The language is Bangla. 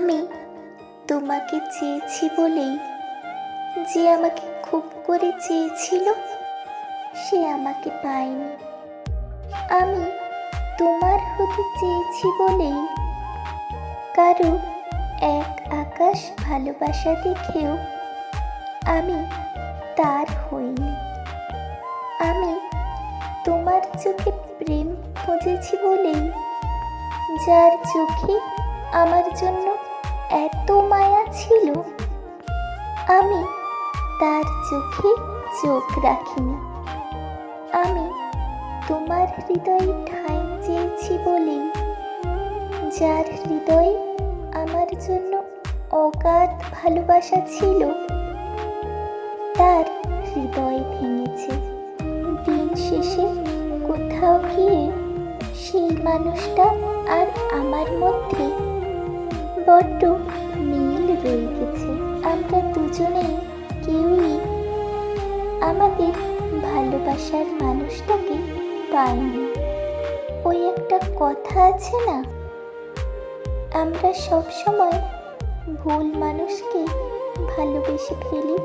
আমি তোমাকে চেয়েছি বলেই যে আমাকে খুব করে চেয়েছিল, সে আমাকে পায়নি। আমি তোমার হতে চেয়েছি বলেই কারও এক আকাশ ভালোবাসা দেখেও আমি তার হইনি। আমি তোমার চোখে প্রেম খুঁজেছি বলেই, যার চোখে আমার জন্য এত মায়া ছিল। আমি তার চোখে চোখ রাখিনি। আমি তোমার হৃদয়ে ঠাঁই চেয়েছি বলেই যার হৃদয়ে আমার জন্য অগাধ ভালোবাসা ছিল, তার হৃদয় ভেঙেছে। দিন শেষে কোথাও গিয়ে সেই মানুষটা আর আমার মধ্যে বড্ড মিল রয়ে গেছে। আমরা দুজনেই কেউই আমাদের ভালোবাসার মানুষটাকে পাইনি। ওই একটা কথা আছে না? আমরা সব সময় ভুল মানুষকে ভালোবেসে ফেলি।